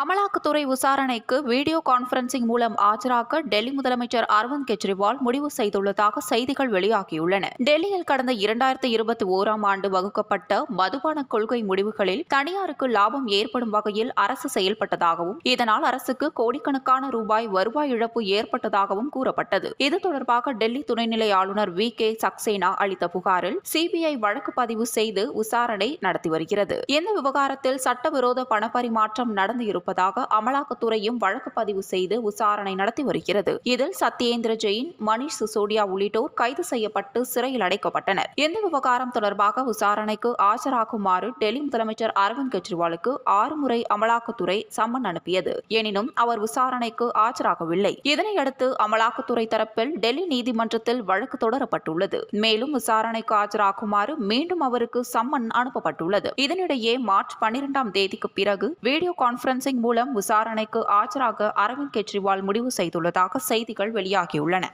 அமலாக்கத்துறை விசாரணைக்கு video conferencing மூலம் ஆஜராக டெல்லி முதலமைச்சர் அரவிந்த் கெஜ்ரிவால் முடிவு செய்துள்ளதாக செய்திகள் வெளியாகியுள்ளன. டெல்லியில் கடந்த இரண்டாயிரத்தி இருபத்தி ஓராம் ஆண்டு வகுக்கப்பட்ட மதுபான கொள்கை முடிவுகளில் தனியாருக்கு லாபம் ஏற்படும் வகையில் அரசு செயல்பட்டதாகவும் இதனால் அரசுக்கு கோடிக்கணக்கான ரூபாய் வருவாய் இழப்பு ஏற்பட்டதாகவும் கூறப்பட்டது. இது தொடர்பாக டெல்லி துணைநிலை ஆளுநர் வி. கே. சக்சேனா அளித்த புகாரில் சிபிஐ வழக்கு பதிவு செய்து விசாரணை நடத்தி வருகிறது. இந்த விவகாரத்தில் சட்டவிரோத பணப்பரிமாற்றம் நடந்து இருப்பதாக அமலாக்கத்துறையும் வழக்கு பதிவு செய்து விசாரணை நடத்தி வருகிறது. இதில் சத்யேந்திர ஜெயின் மணிஷ் சிசோடியா உள்ளிட்டோர் கைது செய்யப்பட்டு சிறையில் அடைக்கப்பட்டனர். இந்த விவகாரம் தொடர்பாக விசாரணைக்கு ஆஜராகுமாறு டெல்லி முதலமைச்சர் அரவிந்த் கெஜ்ரிவாலுக்கு ஆறு முறை அமலாக்கத்துறை சம்மன் அனுப்பியது. எனினும் அவர் விசாரணைக்கு ஆஜராகவில்லை. இதனையடுத்து அமலாக்கத்துறை தரப்பில் டெல்லி நீதிமன்றத்தில் வழக்கு தொடரப்பட்டுள்ளது. மேலும் விசாரணைக்கு ஆஜராகுமாறு மீண்டும் அவருக்கு சம்மன் அனுப்பப்பட்டுள்ளது. இதனிடையே மார்ச் பன்னிரெண்டாம் தேதிக்கு பிறகு வீடியோ கான்பரன்சிங் மூலம் விசாரணைக்கு ஆஜராக அரவிந்த் கெஜ்ரிவால் முடிவு செய்துள்ளதாக செய்திகள் வெளியாகியுள்ளன.